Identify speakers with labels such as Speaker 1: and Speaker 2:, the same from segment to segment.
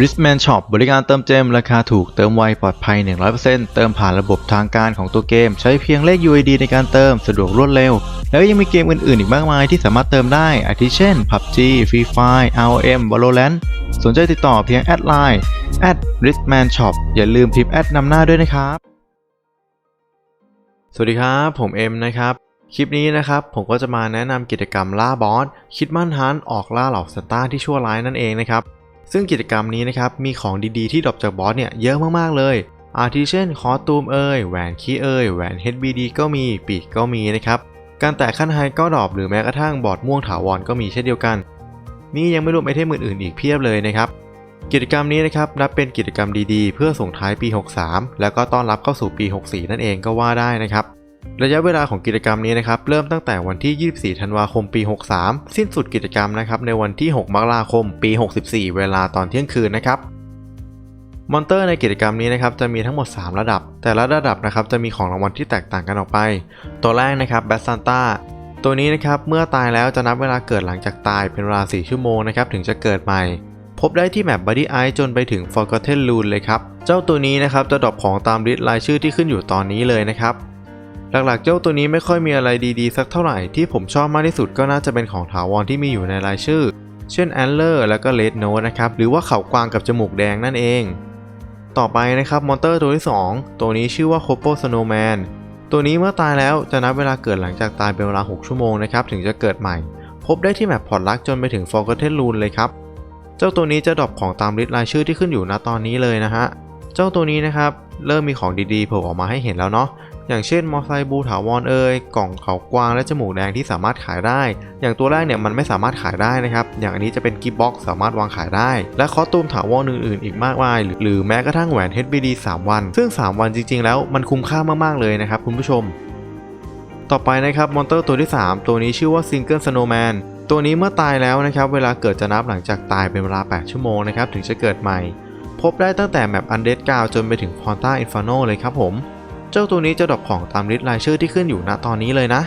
Speaker 1: b r i s m a n Shop บริการเติมเจมราคาถูกเติมไวปลอดภัย 100%เติมผ่านระบบทางการของตัวเกม ใช้เพียงเลข UID ในการเติมสะดวกรวดเร็ว แล้วยังมีเกมอื่นๆ อีกมากมายที่สามารถเติมได้ อาทิเช่น PUBG Free Fire ROM Valorant สนใจติดต่อเพียงแอดไลน์ b r i s m a n Shop อย่าลืมพิมพ์แอดนำหน้าด้วยนะครับ สวัสดีครับ ผมเอ็มนะครับคลิปนี้นะครับผมก็จะมาแนะนำกิจกรรมล่าบอสคิดมั่นฮันออกล่าเหล่าซันต้าที่ชั่วร้ายนั่นเองนะครับ ซึ่งกิจกรรมนี้นะครับมีของดีๆที่ดรอปจากบอสเนี่ยเยอะมากๆเลยอาทิเช่นคอตูมเอ่ยแหวนคีเอ่ยแหวน HBD ก็มีปีกก็มีนะครับการแตะขั้นไฮก็ดรอปหรือแม้กระทั่งบอดม่วงถาวรก็มีเช่นเดียวกัน นี่ยังไม่รวมไอเทมอื่นๆอีกเพียบเลยนะครับกิจกรรมนี้นะครับนับเป็นกิจกรรมดีๆ เพื่อส่งท้ายปี 63 แล้วก็ต้อนรับเข้าสู่ปี 64 นั่นเองก็ว่าได้นะครับ ระยะเวลาของกิจกรรมนี้นะครับเริ่มตั้งแต่วันที่ 24 ธันวาคมปี 63 สิ้นสุดกิจกรรมนะครับในวันที่ 6 มกราคมปี 64 เวลาตอนเที่ยงคืนนะครับมอนเตอร์ในกิจกรรมนี้นะครับจะมีทั้งหมด 3 ระดับ แต่ละระดับนะครับจะมีของรางวัลที่แตกต่างกันออกไป ตัวแรกนะครับแบสซันต้าตัวนี้นะครับเมื่อตายแล้วจะนับเวลาเกิดหลังจากตายเป็นเวลา 4 ชั่วโมงนะครับถึงจะเกิดใหม่ พบได้ที่แมป Buddy Eye จนไปถึง Forgotten Rune เลยครับ เจ้าตัวนี้นะครับจะดรอปของตามลิสต์รายชื่อที่ขึ้นอยู่ตอนนี้เลยนะครับ หลักๆ เจ้าตัวนี้ไม่ค่อยมีอะไรดีๆ สักเท่าไหร่ที่ผมชอบมากที่สุดก็น่าจะเป็นของถาวรที่มีอยู่ในรายชื่อ เช่น Antler แล้วก็ Red Nose นะครับ หรือว่าเขากวางกับจมูกแดงนั่นเอง ต่อไปนะครับมอนเตอร์ตัวที่ 2 ตัวนี้ชื่อว่า c o p o Snowman ตัวนี้เมื่อตายแล้วจะนับเวลาเกิดหลังจากตายเป็นเวลา 6 ชั่วโมงนะครับถึงจะเกิดใหม่ พบได้ที่แมปพอร์ตลักจนไปถึง Forgotten Rune เลยครับเจ้าตัวนี้จะดรอปของตามลิสต์รายชื่อที่ขึ้นอยู่ณตอนนี้เลยนะฮะเจ้าตัวนี้นะครับเริ่มมีของดีๆโผล่ออกมาให้เห็นแล้วเนาะ อย่างเช่นมอไซค์บูถาวรเอยกล่องเขากวางและจมูกแดงที่สามารถขายได้ อย่างตัวแรกเนี่ยมันไม่สามารถขายได้นะครับ อย่างอันนี้จะเป็นกิฟบ็อกสามารถวางขายได้ และคอสตูมถาวรอื่นๆ อีกมากมาย หรือแม้กระทั่งแหวน HBD 3 วัน ซึ่ง 3 วันจริง ๆ แล้วมันคุ้มค่ามากๆเลยนะครับคุณผู้ชม ต่อไปนะครับมอนเตอร์ตัวที่ 3 ตัวนี้ชื่อว่าซิงเกิลสโนว์แมนตัวนี้เมื่อตายแล้วนะครับเวลาเกิดจะนับหลังจากตายเป็นเวลา 8 ชั่วโมงนะครับถึงจะเกิดใหม่ พบได้ตั้งแต่แมปอันเดดกาวจนไปถึงพอนต้าอินฟ r โนเลยครับผม เจ้าตัวนี้จะดรอปของตามลิสต์รายชื่อที่ขึ้นอยู่ณตอนนี้เลยนะ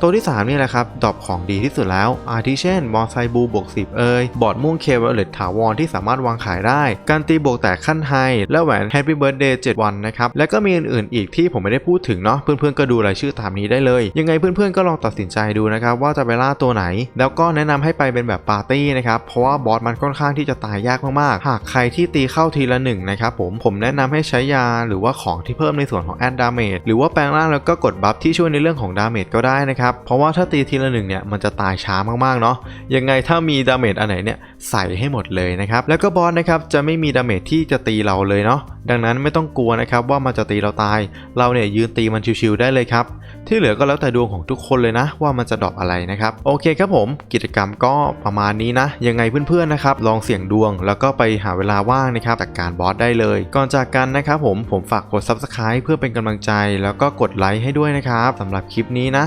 Speaker 1: ตัวที่ 3 นี่แหละครับ ดอปของดีที่สุดแล้ว อาทิเช่น มอไซบูบวก10 เอยบอร์ดม่วงเคเวลเลตถาวรที่สามารถวางขายได้ การตีบวกแต่ขั้นไฮ และแหวน Happy Birthday 7วันนะครับ และก็มีอื่นๆอีกที่ผมไม่ได้พูดถึงเนาะ เพื่อนๆก็ดูรายชื่อตามนี้ได้เลย ยังไงเพื่อนๆก็ลองตัดสินใจดูนะครับ ว่าจะไปล่าตัวไหน แล้วก็แนะนำให้ไปเป็นแบบปาร์ตี้นะครับ เพราะว่าบอสมันค่อนข้างที่จะตายยากมากๆ หากใครที่ตีเข้าทีละหนึ่งนะครับผม ผมแนะนำให้ใช้ยาหรือว่าของที่เพิ่มในส่วนของแอดดาเมจหรือว่าแปลงร่างแล้วก็กดบัฟที่ช่วยในเรื่องของดาเมจก็ได้นะครับเพราะว่าถ้าตีทีละหนึ่งเนี่ยมันจะตายช้ามากๆเนาะยังไงถ้ามีดาเมจอันไหนเนี่ยใส่ให้หมดเลยนะครับ แล้วก็บอสนะครับจะไม่มีดาเมจที่จะตีเราเลยเนาะดังนั้นไม่ต้องกลัวนะครับว่ามันจะตีเราตาย เราเนี่ยยืนตีมันชิวๆได้เลยครับที่เหลือก็แล้วแต่ดวงของทุกคนเลยนะ ว่ามันจะดรอปอะไรนะครับ โอเคครับผม กิจกรรมก็ประมาณนี้นะ ยังไงเพื่อนๆนะครับ ลองเสี่ยงดวงแล้วก็ไปหาเวลาว่างนะครับจากการบอสได้เลย ก่อนจากกันนะครับผมผมฝากกด subscribe เพื่อเป็นกำลังใจ แล้วก็กดไลค์ให้ด้วยนะครับสำหรับคลิปนี้นะ